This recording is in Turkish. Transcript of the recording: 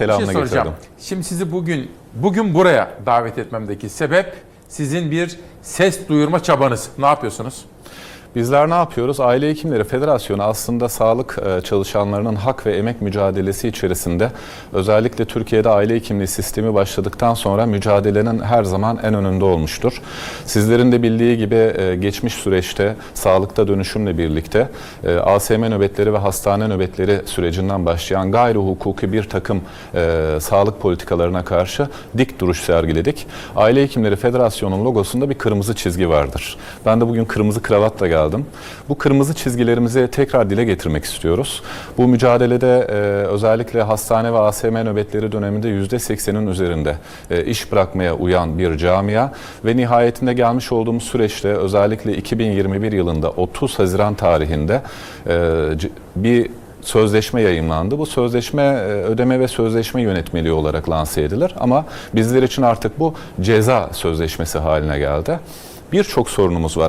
Bir şey soracağım. getirdim. Şimdi sizi bugün bugün buraya davet etmemdeki sebep sizin bir ses duyurma çabanız. Ne yapıyorsunuz? Bizler ne yapıyoruz? Aile Hekimleri Federasyonu aslında sağlık e, çalışanlarının hak ve emek mücadelesi içerisinde özellikle Türkiye'de aile hekimliği sistemi başladıktan sonra mücadelenin her zaman en önünde olmuştur. Sizlerin de bildiği gibi e, geçmiş süreçte sağlıkta dönüşümle birlikte e, ASM nöbetleri ve hastane nöbetleri sürecinden başlayan gayri hukuki bir takım sağlık politikalarına karşı dik duruş sergiledik. Aile Hekimleri Federasyonu'nun logosunda bir kırmızı çizgi vardır. Ben de bugün kırmızı kravatla geldim. Bu kırmızı çizgilerimizi tekrar dile getirmek istiyoruz. Bu mücadelede e, özellikle hastane ve ASM nöbetleri döneminde %80'in üzerinde e, iş bırakmaya uyan bir camia ve nihayetinde gelmiş olduğumuz süreçte özellikle 2021 yılında 30 Haziran tarihinde e, bir sözleşme yayınlandı. Bu sözleşme e, ödeme ve sözleşme yönetmeliği olarak lanse edilir ama bizler için artık bu ceza sözleşmesi haline geldi. Birçok sorunumuz var.